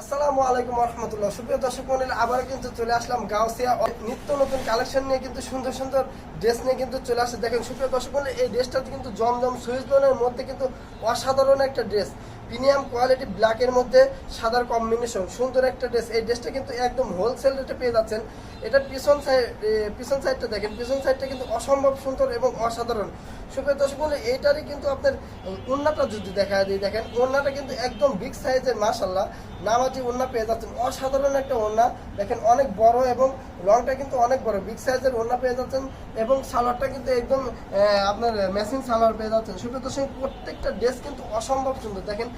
আসসালামু আলাইকুম রহমতুল্লাহ। সুপ্রিয় দর্শক মন্ডলী আবার কিন্তু চলে আসলাম গাউসিয়া। নিত্য নতুন কালেকশন নিয়ে কিন্তু সুন্দর সুন্দর ড্রেস নিয়ে কিন্তু চলে আসছে। দেখেন, সুপ্রিয় দর্শক মন্ডলী, এই ড্রেসটা কিন্তু জমজম সুইচ মধ্যে কিন্তু অসাধারণ একটা ড্রেস। প্রিমিয়াম কোয়ালিটি ব্ল্যাকের মধ্যে সাদার কম্বিনেশন সুন্দর একটা ড্রেস এই ড্রেসটা কিন্তু একদম হোলসেল রেটে পেয়ে যাচ্ছেন। এটা পিছন সাইড পিছন সাইডটা দেখেন। পিছন সাইডটা কিন্তু অসম্ভব সুন্দর এবং অসাধারণ। সুপ্রিয় দর্শক মন্ডলী এইটারই কিন্তু আপনার উন্নাটা যদি দেখা দিই, দেখেন ওন্নাটা কিন্তু একদম বিগ সাইজের মাশাল্লাহ নামাজি ওন্না পেয়ে যাচ্ছেন। অসাধারণ একটা ওন্না দেখেন, অনেক বড় এবং লংটা কিন্তু অনেক বড়। বিগ সাইজের ওন্না পেয়ে যাচ্ছেন এবং সালোয়ারটা কিন্তু একদম আপনার মেশিন সালোয়ার পেয়ে যাচ্ছেন। সুপ্রিয় দর্শক প্রত্যেকটা ড্রেস কিন্তু অসম্ভব সুন্দর। দেখেন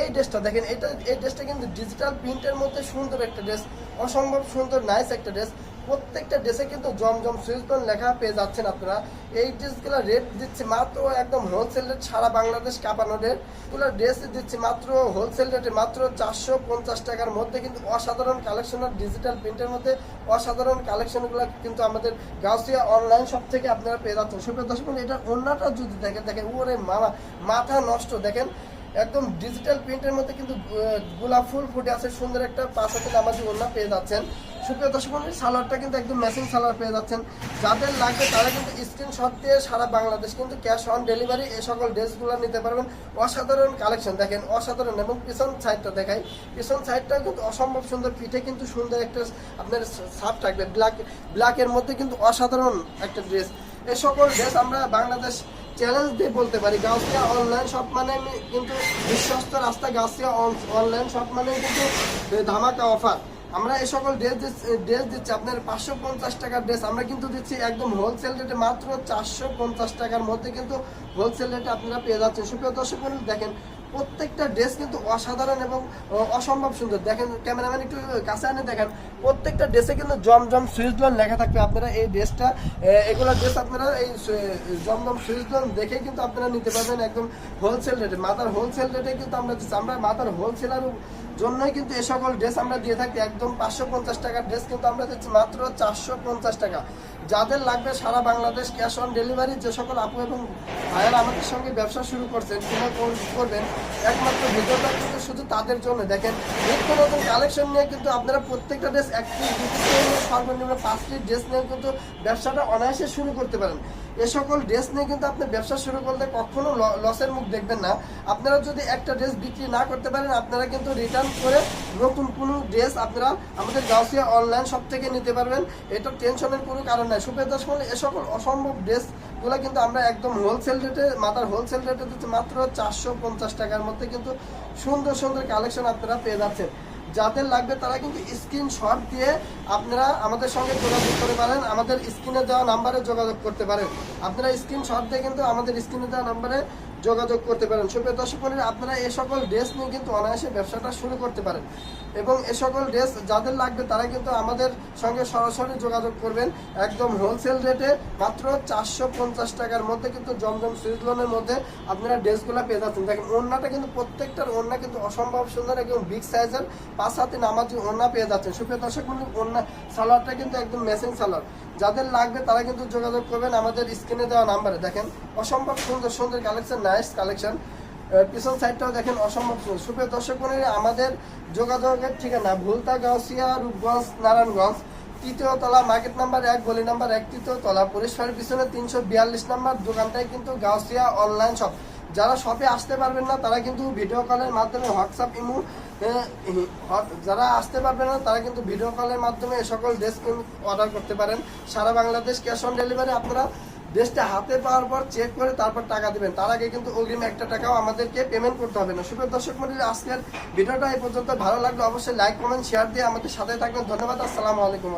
এই ড্রেসটা দেখেন, এটা, এই ড্রেসটা কিন্তু ডিজিটাল প্রিন্টের মধ্যে সুন্দর একটা ড্রেস, অসম্ভব সুন্দর নাইস একটা ড্রেস। প্রত্যেকটা ড্রেসে কিন্তু জমজম সুইচবন লেখা পেয়ে যাচ্ছেন আপনারা। এই ড্রেসগুলো রেট দিচ্ছে মাত্র একদম হোলসেল রেট সারা বাংলাদেশ কাঁপানো রেট এগুলো ড্রেস দিচ্ছে মাত্র হোলসেল রেটে মাত্র চারশো পঞ্চাশ টাকার মধ্যে কিন্তু অসাধারণ কালেকশন আর ডিজিটাল প্রিন্টের মধ্যে অসাধারণ কালেকশনগুলো কিন্তু আমাদের গাউসিয়া অনলাইন সব থেকে আপনারা পেয়ে যাচ্ছেন। সুপ্রিয় দর্শক এটার অন্যটা যদি দেখেন দেখেন, ওরে মামা, মাথা নষ্ট। দেখেন একদম ডিজিটাল প্রিন্টের মধ্যে কিন্তু গোলাপ ফুল ফুটে আছে, সুন্দর একটা পাঁচ হাতে নামাজি ওড়না পেয়ে যাচ্ছেন। সুপ্রিয় দর্শক সালোয়ারটা কিন্তু একদম ম্যাচিং সালোয়ার পেয়ে যাচ্ছেন। যাদের লাগবে তারা কিন্তু স্ক্রিনশট দিয়ে সারা বাংলাদেশ কিন্তু ক্যাশ অন ডেলিভারি এই সকল ড্রেসগুলো নিতে পারবেন। অসাধারণ কালেকশন দেখেন, অসাধারণ। এবং পিছন সাইডটা দেখাই, পিছন সাইডটা কিন্তু অসম্ভব সুন্দর, পিঠে কিন্তু সুন্দর একটা আপনার সাপ থাকবে। ব্ল্যাক ব্ল্যাকের মধ্যে কিন্তু অসাধারণ একটা ড্রেস এই সকল ড্রেস আমরা বাংলাদেশ চ্যালেঞ্জ দিয়ে বলতে পারি। গাউসিয়া অনলাইন শপ মানে কিন্তু বিশ্বস্ত রাস্তা গাউসিয়া অনলাইন শপ মানে কিন্তু ধামাকা অফার আমরা এই সকল ড্রেস ড্রেস দিচ্ছি, আপনার পাঁচশো পঞ্চাশ টাকার ড্রেস আমরা কিন্তু দিচ্ছি একদম হোলসেল রেটে মাত্র চারশো পঞ্চাশ টাকার মধ্যে কিন্তু হোলসেল রেটে আপনারা পেয়ে যাচ্ছেন। সুপ্রিয় দর্শক দেখেন প্রত্যেকটা ড্রেস কিন্তু অসাধারণ এবং অসম্ভব সুন্দর। দেখেন, ক্যামেরাম্যান একটু কাছে আনে দেখেন, প্রত্যেকটা ড্রেসে কিন্তু জমজম সুইজলন লেখা থাকবে। আপনারা এই ড্রেসটা এগুলো ড্রেস আপনারা এই জমজম সুইজলন দেখে কিন্তু আপনারা নিতে পারবেন একদম হোলসেল রেটে মাথার হোলসেল রেটে কিন্তু আমরা আমরা মাথার হোলসেলার জন্যই কিন্তু এ সকল ড্রেস আমরা দিয়ে থাকি। একদম পাঁচশো পঞ্চাশ টাকার ড্রেস কিন্তু আমরা দিচ্ছি মাত্র চারশো পঞ্চাশ টাকা। যাদের লাগবে সারা বাংলাদেশ ক্যাশ অন ডেলিভারি, যে সকল আপু এবং ভাইয়ারা আমাদের সঙ্গে ব্যবসা শুরু করছেন কিংবা করবেন একমাত্র কিন্তু শুধু তাদের জন্য। দেখেন, নিত্য নতুন কালেকশন নিয়ে কিন্তু আপনারা প্রত্যেকটা ড্রেস ড্রেস নিয়ে কিন্তু ব্যবসাটা অনায়াসে শুরু করতে পারেন। এ সকল ড্রেস নিয়ে কিন্তু আপনি ব্যবসা শুরু করলে কখনো লসের মুখ দেখবেন না। আপনারা যদি একটা ড্রেস বিক্রি না করতে পারেন, আপনারা কিন্তু রিটার্ন করে নতুন কোনো ড্রেস আপনারা আমাদের গাউসিয়া অনলাইন সব থেকে নিতে পারবেন। এটা টেনশনের কোনো কারণ নাই। সুপের মানে এ সকল অসম্ভব ড্রেসগুলো কিন্তু আমরা একদম হোলসেল রেটে মাথার হোলসেল রেটে দিচ্ছি মাত্র চারশো পঞ্চাশ টাকার মধ্যে কিন্তু সুন্দর সুন্দর কালেকশন আপনারা পেয়ে যাচ্ছেন। যাদের লাগবে তারা কিন্তু স্ক্রিনশট দিয়ে আপনারা আমাদের সঙ্গে যোগাযোগ করতে পারেন, আমাদের স্ক্রিনে দেওয়া নাম্বারে যোগাযোগ করতে পারেন। আপনারা স্ক্রিনশট দিয়ে কিন্তু আমাদের স্ক্রিনে দেওয়া নাম্বারে যোগাযোগ করতে পারেন। সুপ্রিয় দর্শক মণ্ডলী, আপনারা এই সকল ড্রেস নিয়ে কিন্তু অনায়াসে ব্যবসাটা শুরু করতে পারেন। এবং এ সকল ড্রেস যাদের লাগবে তারা কিন্তু আমাদের সঙ্গে সরাসরি যোগাযোগ করবেন। একদম হোলসেল রেটে মাত্র চারশো পঞ্চাশ টাকার মধ্যে কিন্তু জমজম সুইচ লোনের মধ্যে আপনারা ড্রেসগুলো পেয়ে যাচ্ছেন। দেখেন ওড়নাটা কিন্তু প্রত্যেকটার ওড়না কিন্তু অসম্ভব সুন্দর একদম বিগ সাইজের পাঁচ হাতে নামাজি ওড়না পেয়ে যাচ্ছেন। সুপ্রিয় দর্শক মণ্ডলী, ওড়না সালোয়ারটা কিন্তু একদম মেসিং সালোয়ার। যাদের লাগবে তারা কিন্তু যোগাযোগ করবেন আমাদের স্ক্রিনে দেওয়া নাম্বারে। দেখেন অসম্ভব সুন্দর সুন্দর কালেকশন নাইস কালেকশন পিছন সাইডটাও দেখেন অসম্ভব সুপ্রিয় দর্শক মণ্ডলী, আমাদের যোগাযোগের ঠিকানা ভুলতা গাউসিয়া রূপগঞ্জ নারায়ণগঞ্জ। তৃতীয় তলা মার্কেট নাম্বার এক গলি নাম্বার এক তৃতীয় তলা পরিষ্কারের পিছনে তিনশো বিয়াল্লিশ নাম্বার দোকানটাই কিন্তু গাউসিয়া অনলাইন শপ যারা শপে আসতে পারবেন না তারা কিন্তু ভিডিও কলের মাধ্যমে হোয়াটসঅ্যাপ ইমো যারা আসতে পারবেন না তারা কিন্তু ভিডিও কলের মাধ্যমে সকল ড্রেস অর্ডার করতে পারেন। সারা বাংলাদেশ ক্যাশ অন ডেলিভারি আপনারা ড্রেসটা হাতে পাওয়ার পর চেক করে তারপর টাকা দেবেন। তার আগে কিন্তু অগ্রিম একটা টাকাও আমাদেরকে পেমেন্ট করতে হবে না। সুপ্রিয় দর্শক মন্ডলী, আজকের ভিডিওটা এই পর্যন্ত। ভালো লাগলে অবশ্যই লাইক কমেন্ট শেয়ার দিয়ে আমাদের সাথে থাকবেন। ধন্যবাদ, আসসালামু আলাইকুম।